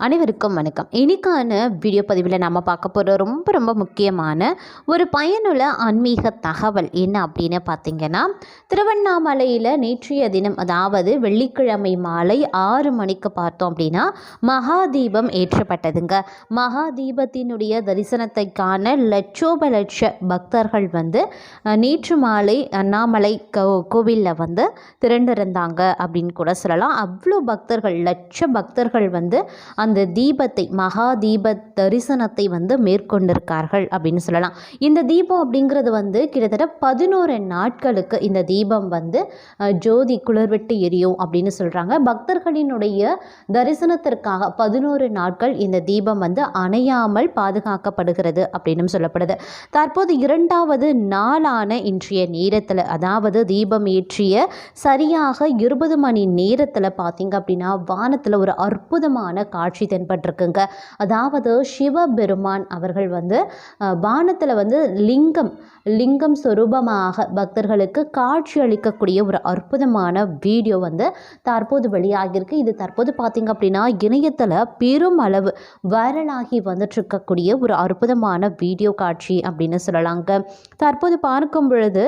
அனைவருக்கும் வணக்கம். இன்னைக்கான வீடியோ பதிவில் நம்ம பார்க்க போகிற ரொம்ப ரொம்ப முக்கியமான ஒரு பயனுள்ள ஆன்மீக தகவல் என்ன அப்படின்னு பார்த்தீங்கன்னா திருவண்ணாமலையில் நேற்றைய தினம் அதாவது வெள்ளிக்கிழமை மாலை ஆறு மணிக்கு பார்த்தோம் அப்படின்னா மகாதீபம் ஏற்றப்பட்டதுங்க. மகாதீபத்தினுடைய தரிசனத்தை காண லட்சோப லட்ச பக்தர்கள் வந்து நேற்று மாலை அண்ணாமலை கோ கோவிலில் வந்து திரண்டிருந்தாங்க அப்படின்னு கூட சொல்லலாம். அவ்வளோ பக்தர்கள் லட்ச பக்தர்கள் வந்து அந்த தீபத்தை மகா தீப தரிசனத்தை வந்து மேற்கொண்டிருக்கார்கள் அப்படின்னு சொல்லலாம். இந்த தீபம் அப்படிங்கிறது வந்து கிட்டத்தட்ட பதினோரு நாட்களுக்கு இந்த தீபம் வந்து ஜோதி குளிர்விட்டு எரியும் அப்படின்னு சொல்கிறாங்க பக்தர்களினுடைய தரிசனத்திற்காக பதினோரு நாட்கள் இந்த தீபம் வந்து அணையாமல் பாதுகாக்கப்படுகிறது அப்படின்னு சொல்லப்படுது. தற்போது இரண்டாவது நாளான இன்றைய நேரத்தில் அதாவது தீபம் ஏற்றிய சரியாக இருபது மணி நேரத்தில் பார்த்தீங்க அப்படின்னா வானத்தில் ஒரு அற்புதமான காட்சி தென்பட்டிருக்குங்க. அதாவது சிவபெருமான் அவர்கள் வந்து வானத்தில் வந்து லிங்கம் லிங்கம் சொரூபமாக பக்தர்களுக்கு காட்சி அளிக்கக்கூடிய ஒரு அற்புதமான வீடியோ வந்து தற்போது வெளியாகியிருக்கு. இது தற்போது பார்த்திங்க அப்படின்னா இணையத்தில் பெரும் அளவு வைரலாகி வந்துட்டுருக்கக்கூடிய ஒரு அற்புதமான வீடியோ காட்சி அப்படின்னு சொல்லலாங்க. தற்போது பார்க்கும் பொழுது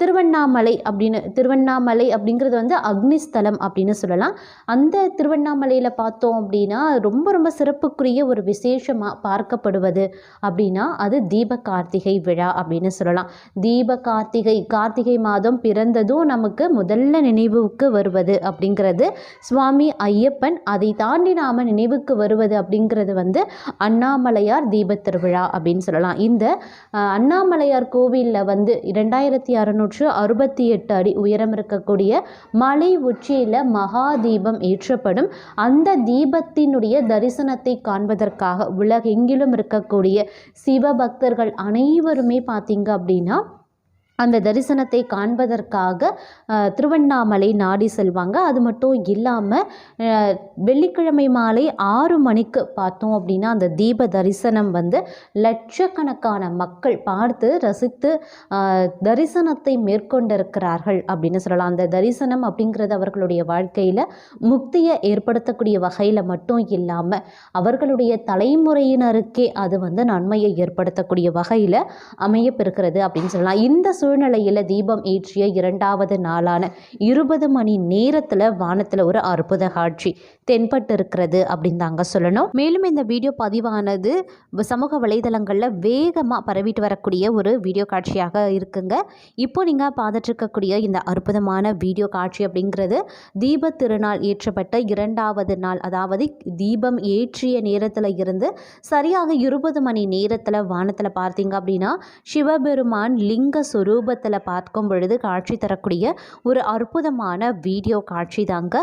திருவண்ணாமலை அப்படின்னு திருவண்ணாமலை அப்படிங்கிறது வந்து அக்னிஸ்தலம் அப்படின்னு சொல்லலாம். அந்த திருவண்ணாமலையில் பார்த்தோம் அப்படின்னா ரொம்ப ரொம்ப சிறப்புக்குரிய ஒரு விசேஷமாக பார்க்கப்படுவது அப்படின்னா அது தீப கார்த்திகை விழா அப்படின்னு சொல்லலாம். தீப கார்த்திகை கார்த்திகை மாதம் பிறந்ததும் நமக்கு முதல்ல நினைவுக்கு வருவது அப்படிங்கிறது சுவாமி ஐயப்பன். அதை தாண்டி நாம் நினைவுக்கு வருவது அப்படிங்கிறது வந்து அண்ணாமலையார் தீபத் திருவிழா அப்படின்னு சொல்லலாம். இந்த அண்ணாமலையார் கோவிலில் வந்து இரண்டாயிரத்தி நூற்று அறுபத்தி எட்டு அடி உயரம் இருக்கக்கூடிய மலை உச்சியில் மகா தீபம் ஏற்றப்படும். அந்த தீபத்தினுடைய தரிசனத்தை காண்பதற்காக உலகெங்கிலும் இருக்கக்கூடிய சிவபக்தர்கள் அனைவருமே பார்த்தீங்க அப்படின்னா அந்த தரிசனத்தை காண்பதற்காக திருவண்ணாமலை நாடி செல்வாங்க. அது மட்டும் இல்லாமல் வெள்ளிக்கிழமை மாலை ஆறு மணிக்கு பார்த்தோம் அப்படின்னா அந்த தீப தரிசனம் வந்து லட்சக்கணக்கான மக்கள் பார்த்து ரசித்து தரிசனத்தை மேற்கொண்டிருக்கிறார்கள் அப்படின்னு சொல்லலாம். அந்த தரிசனம் அப்படிங்கிறது அவர்களுடைய வாழ்க்கையில் முக்தியை ஏற்படுத்தக்கூடிய வகையில் மட்டும் இல்லாமல் அவர்களுடைய தலைமுறையினருக்கே அது வந்து நன்மையை ஏற்படுத்தக்கூடிய வகையில் அமையப்பெறுகிறது அப்படின்னு சொல்லலாம். இந்த சூழ்நிலையில் தீபம் ஏற்றிய இரண்டாவது நாளான இருபது மணி நேரத்தில் வானத்தில் ஒரு அற்புத காட்சி. தென்பட்டு இருக்கிறது அப்படின்னு தாங்க சொல்லணும். மேலும் இந்த வீடியோ பதிவானது சமூக வலைதளங்களில் வேகமாக பரவிட்டு வரக்கூடிய ஒரு வீடியோ காட்சியாக இருக்குங்க. இப்போ நீங்கள் பார்த்துட்டு இருக்கக்கூடிய இந்த அற்புதமான வீடியோ காட்சி அப்படிங்கிறது தீப திருநாள் ஏற்றப்பட்ட இரண்டாவது நாள். அதாவது தீபம் ஏற்றிய நேரத்தில் இருந்து சரியாக இருபது மணி நேரத்தில் வானத்தில் பார்த்தீங்க அப்படின்னா சிவபெருமான் லிங்க ரூபத்தில் பார்க்கும் பொழுது காட்சி தரக்கூடிய ஒரு அற்புதமான வீடியோ காட்சி தாங்க.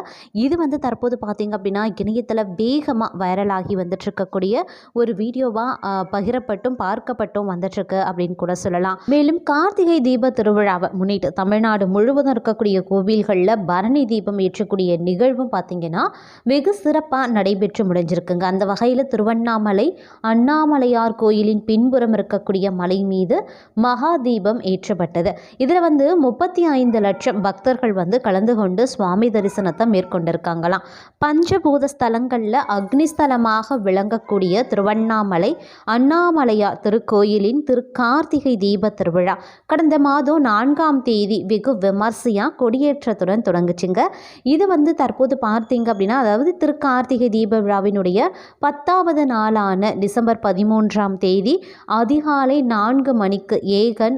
இது வந்து தற்போது பார்த்தீங்க அப்படின்னா இணையத்தில் வேகமாக வைரலாகி வந்துட்டுருக்கக்கூடிய ஒரு வீடியோவாக பகிரப்பட்டும் பார்க்கப்பட்டும் வந்துட்டுருக்கு அப்படின்னு கூட சொல்லலாம். மேலும் கார்த்திகை தீப திருவிழாவை முன்னிட்டு தமிழ்நாடு முழுவதும் இருக்கக்கூடிய கோவில்களில் பரணி தீபம் ஏற்றக்கூடிய நிகழ்வும் பார்த்தீங்கன்னா வெகு சிறப்பாக நடைபெற்று முடிஞ்சிருக்குங்க. அந்த வகையில் திருவண்ணாமலை அண்ணாமலையார் கோயிலின் பின்புறம் இருக்கக்கூடிய மலை மீது மகா தீபம் நடைபெற்றது இதில் வந்து முப்பத்தி ஐந்து லட்சம் பக்தர்கள் வந்து கலந்து கொண்டு சுவாமி தரிசனத்தை மேற்கொண்டிருக்காங்களாம். பஞ்சபூத ஸ்தலங்களில் அக்னிஸ்தலமாக விளங்கக்கூடிய திருவண்ணாமலை அண்ணாமலையா திருக்கோயிலின் திருக்கார்த்திகை தீப திருவிழா. கடந்த மாதம் நான்காம் தேதி வெகு விமர்சையாக கொடியேற்றத்துடன் தொடங்குச்சுங்க. இது வந்து தற்போது பார்த்தீங்க அப்படின்னா அதாவது திருக்கார்த்திகை தீப விழாவினுடைய பத்தாவது நாளான டிசம்பர் பதிமூன்றாம் தேதி அதிகாலை நான்கு மணிக்கு ஏகன்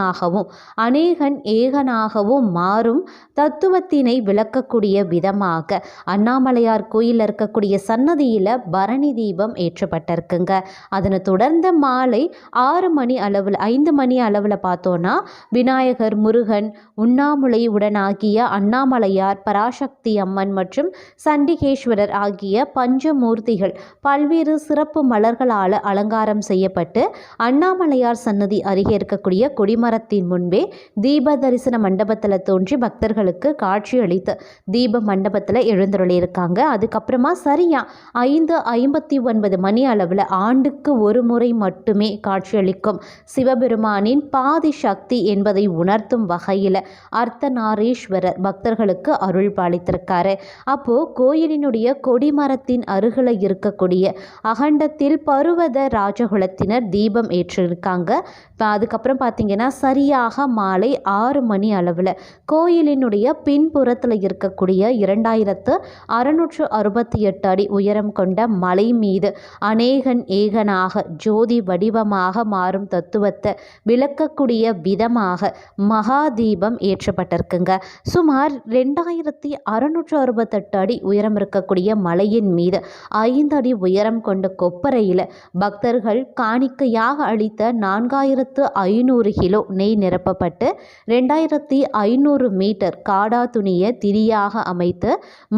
ஒருவனாகவும் அநேகன் ஏகனாகவும் மாறும் தத்துவத்தினை விளக்கக்கூடிய விதமாக அண்ணாமலையார் கோயிலில் இருக்கக்கூடிய சன்னதியில் பரணி தீபம் ஏற்றப்பட்டிருக்குங்க. அதனை தொடர்ந்து மாலை ஆறு மணி அளவில் ஐந்து மணி அளவில் பார்த்தோன்னா விநாயகர் முருகன் உண்ணாமுலை உடனாகிய அண்ணாமலையார் பராசக்தி அம்மன் மற்றும் சண்டிகேஸ்வரர் ஆகிய பஞ்சமூர்த்திகள் பல்வேறு சிறப்பு மலர்களால் அலங்காரம் செய்யப்பட்டு அண்ணாமலையார் சன்னதி அருகே இருக்கக்கூடிய கொடிமர மரத்தின் முன்பே தீப தரிசன மண்டபத்தில் தோன்றி பக்தர்களுக்கு காட்சி அளித்து தீப மண்டபத்தில் எழுந்தருளியிருக்காங்க. அதுக்கப்புறமா சரியா ஐந்து ஐம்பத்தி ஒன்பது மணி அளவில் ஆண்டுக்கு ஒரு முறை மட்டுமே காட்சியளிக்கும் சிவபெருமானின் பாதி சக்தி என்பதை உணர்த்தும் வகையில் அர்த்தநாரீஸ்வரர் பக்தர்களுக்கு அருள் பாலித்திருக்காரு. அப்போது கோயிலினுடைய கொடிமரத்தின் அருகில் இருக்கக்கூடிய அகண்டத்தில் பருவத ராஜகுலத்தினர் தீபம் ஏற்றிருக்காங்க. அதுக்கப்புறம் பார்த்தீங்கன்னா சரியாக மாலை ஆறு மணி அளவில். கோயிலினுடைய பின்புறத்தில் இருக்கக்கூடிய இரண்டாயிரத்து அறுநூற்று அறுபத்தி எட்டு அடி உயரம் கொண்ட மலை மீது அநேகன் ஏகனாக ஜோதி வடிவமாக மாறும் தத்துவத்தை விளக்கக்கூடிய விதமாக மகா தீபம் ஏற்றப்பட்டிருக்குங்க. சுமார் ரெண்டாயிரத்தி அறுநூற்று அறுபத்தெட்டு அடி உயரம் இருக்கக்கூடிய மலையின் மீது ஐந்து அடி உயரம் கொண்ட கொப்பரையில் பக்தர்கள் காணிக்கையாக அளித்த நான்காயிரத்து ஐநூறு கிலோ நெய் நிரப்பப்பட்டு ரெண்டாயிரத்தி ஐநூறு மீட்டர் காடா துணியை திரியாக அமைத்து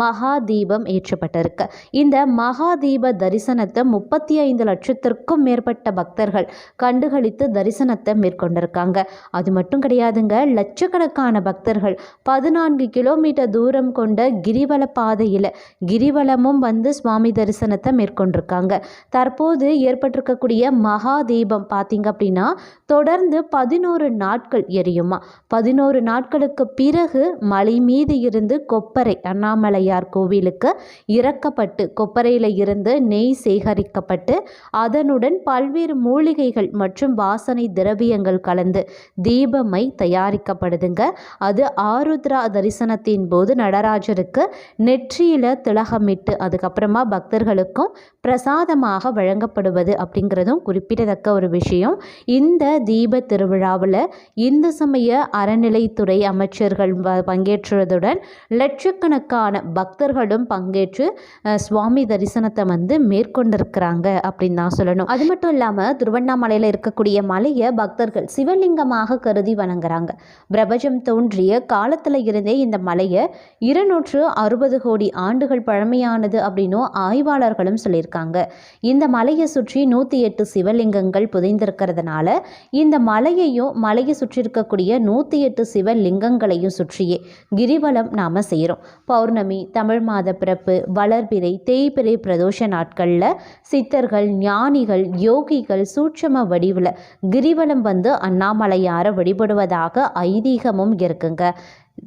மகா தீபம் ஏற்றப்பட்டிருக்கு. இந்த மகா தீப தரிசனத்தை முப்பத்தி ஐந்து லட்சத்திற்கும் மேற்பட்ட பக்தர்கள் கண்டுகளித்து தரிசனத்தை மேற்கொண்டிருக்காங்க. அது மட்டும் கிடையாதுங்க லட்சக்கணக்கான பக்தர்கள் பதினான்கு கிலோமீட்டர் தூரம் கொண்ட கிரிவல பாதையில் கிரிவலமும் வந்து சுவாமி தரிசனத்தை மேற்கொண்டிருக்காங்க. தற்போது ஏற்பட்டிருக்கக்கூடிய மகா தீபம் பார்த்தீங்க அப்படின்னா தொடர்ந்து பதினோரு நாட்கள் எரியுமா? பதினோரு நாட்களுக்கு பிறகு மலை மீது இருந்து கொப்பரை அண்ணாமலையார் கோவிலுக்கு இறக்கப்பட்டு கொப்பரையில் இருந்து நெய் சேகரிக்கப்பட்டு அதனுடன் பல்வேறு மூலிகைகள் மற்றும் வாசனை திரவியங்கள் கலந்து தீபமை தயாரிக்கப்படுதுங்க. அது ஆருத்ரா தரிசனத்தின் போது நடராஜருக்கு நெற்றியில் திலகமிட்டு அதுக்கப்புறமா பக்தர்களுக்கும் பிரசாதமாக வழங்கப்படுவது அப்படிங்கிறதும் குறிப்பிடத்தக்க ஒரு விஷயம். இந்த தீப திருவிழாவில் இந்து சமய அறநிலைத்துறை அமைச்சர்கள் வ- பங்கேற்றதுடன் லட்சக்கணக்கான பக்தர்களும் பங்கேற்று சுவாமி தரிசனத்தை வந்து மேற்கொண்டிருக்கிறாங்க அப்படின்னு தான் சொல்லணும். அது மட்டும் இல்லாமல் திருவண்ணாமலையில் இருக்கக்கூடிய மலையை பக்தர்கள் சிவலிங்கமாக கருதி வணங்குறாங்க. பிரபஞ்சம் தோன்றிய காலத்தில் இருந்தே இந்த மலையை இருநூற்று அறுபது கோடி ஆண்டுகள் பழமையானது அப்படின்னும் ஆய்வாளர்களும் சொல்லியிருக்காங்க. இந்த மலையை சுற்றி நூற்றி எட்டு சிவலிங்கங்கள் புதைந்திருக்கிறதுனால இந்த மலையையும் மலையை சுற்றி இருக்கக்கூடிய நூற்றி எட்டு சிவலிங்கங்களையும் சுற்றியே கிரிவலம் நாம் செய்கிறோம் பௌர்ணமி தமிழ் மாத பிறப்பு வளர்பிறை தேய்பிறை பிரதோஷ நாட்களில் சித்தர்கள் ஞானிகள் யோகிகள் சூட்சம வடிவில் கிரிவலம் வந்து அண்ணாமலையாரை வழிபடுவதாக ஐதீகமும் இருக்குங்க.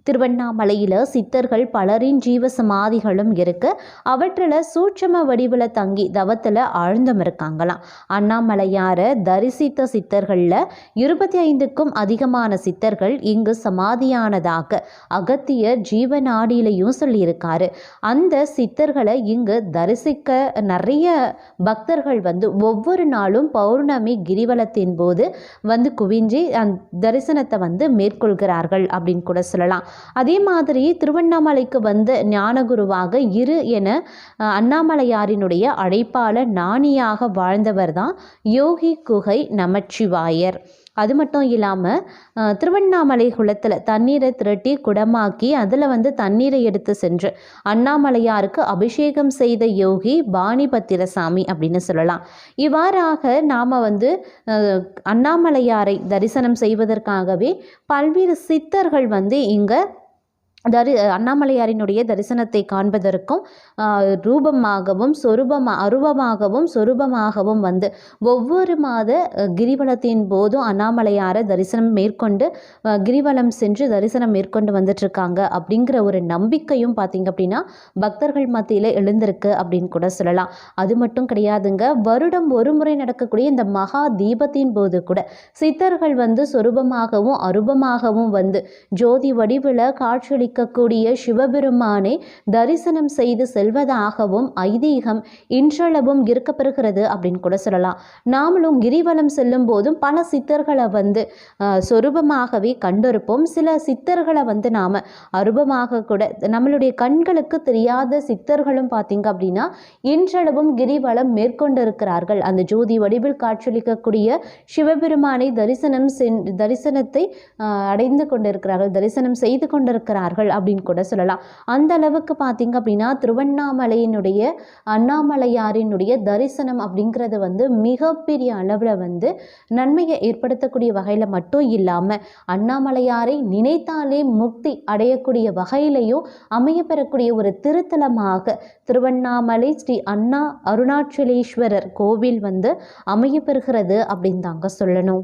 திருவண்ணாமலையில் சித்தர்கள் பலரின் ஜீவ சமாதிகளும் இருக்கு. அவற்றில் சூட்சம வடிவில் தங்கி தவத்தில் ஆழ்ந்தும் இருக்காங்களாம். அண்ணாமலையாரை தரிசித்த சித்தர்களில் இருபத்தி ஐந்துக்கும் அதிகமான சித்தர்கள் இங்கு சமாதியானதாக அகத்தியர் ஜீவநாடியிலையும் சொல்லியிருக்காரு. அந்த சித்தர்களை இங்கு தரிசிக்க நிறைய பக்தர்கள் வந்து ஒவ்வொரு நாளும் பௌர்ணமி கிரிவலத்தின் போது வந்து குவிஞ்சி அந் தரிசனத்தை வந்து மேற்கொள்கிறார்கள் அப்படின்னு கூட சொல்லலாம். அதே மாதிரி திருவண்ணாமலைக்கு வந்த ஞானகுருவாக இரு என அஹ், அண்ணாமலையாரினுடைய அழைப்பாளர் ஞானியாக வாழ்ந்தவர் தான் யோகி குகை நமச்சிவாயர். அது மட்டும் இல்லாமல் திருவண்ணாமலை குளத்தில் தண்ணீரை திரட்டி குடமாக்கி அதில் வந்து தண்ணீரை எடுத்து சென்று அண்ணாமலையாருக்கு அபிஷேகம் செய்த யோகி பாணிபத்திரசாமி அப்படின்னு சொல்லலாம். இவ்வாறாக நாம் வந்து அண்ணாமலையாரை தரிசனம் செய்வதற்காகவே பல்வேறு சித்தர்கள் வந்து இங்கே தரி அண்ணாமலையாரினுடைய தரிசனத்தை காண்பதற்கும் ரூபமாகவும் சொரூபமா அருவமாகவும் சொரூபமாகவும் வந்து ஒவ்வொரு மாத கிரிவலத்தின் போதும் அண்ணாமலையாரை தரிசனம் மேற்கொண்டு கிரிவலம் சென்று தரிசனம் மேற்கொண்டு வந்துட்டுருக்காங்க அப்படிங்கிற ஒரு நம்பிக்கையும் பார்த்திங்க அப்படின்னா பக்தர்கள் மத்தியில் எழுந்திருக்கு அப்படின்னு கூட சொல்லலாம். அது மட்டும் கிடையாதுங்க வருடம் ஒரு முறை நடக்கக்கூடிய இந்த மகா தீபத்தின் போது கூட சித்தர்கள் வந்து சொரூபமாகவும் அருபமாகவும் வந்து ஜோதி வடிவில் இருக்கக்கூடிய சிவபெருமானை தரிசனம் செய்து செல்வதாகவும் ஐதீகம் இன்றளவும் இருக்கப்பெறுகிறது அப்படின்னு கூட சொல்லலாம். நாமளும் கிரிவலம் செல்லும் போதும் பல சித்தர்களை வந்து சொரூபமாகவே கண்டிருப்போம். சில சித்தர்களை வந்து நாம் அருபமாக கூட நம்மளுடைய கண்களுக்கு தெரியாத சித்தர்களும் பார்த்தீங்க அப்படின்னா இன்றளவும் கிரிவலம் மேற்கொண்டிருக்கிறார்கள். அந்த ஜோதி வடிவில் காட்சியளிக்கக்கூடிய சிவபெருமானை தரிசனம் சென் தரிசனத்தை அடைந்து கொண்டிருக்கிறார்கள் தரிசனம் செய்து கொண்டிருக்கிறார்கள். பெறுவார்கள் அப்படின்னு கூட சொல்லலாம். அந்த அளவுக்கு பார்த்தீங்க அப்படின்னா திருவண்ணாமலையினுடைய அண்ணாமலையாரினுடைய தரிசனம் அப்படிங்கிறது வந்து மிகப்பெரிய அளவில் வந்து நன்மையை ஏற்படுத்தக்கூடிய வகையில் மட்டும் இல்லாமல் அண்ணாமலையாரை நினைத்தாலே முக்தி அடையக்கூடிய வகையிலையும் அமையப்பெறக்கூடிய ஒரு திருத்தலமாக திருவண்ணாமலை ஸ்ரீ அண்ணா அருணாச்சலேஸ்வரர் கோவில் வந்து அமையப்பெறுகிறது அப்படின்னு தாங்க சொல்லணும்.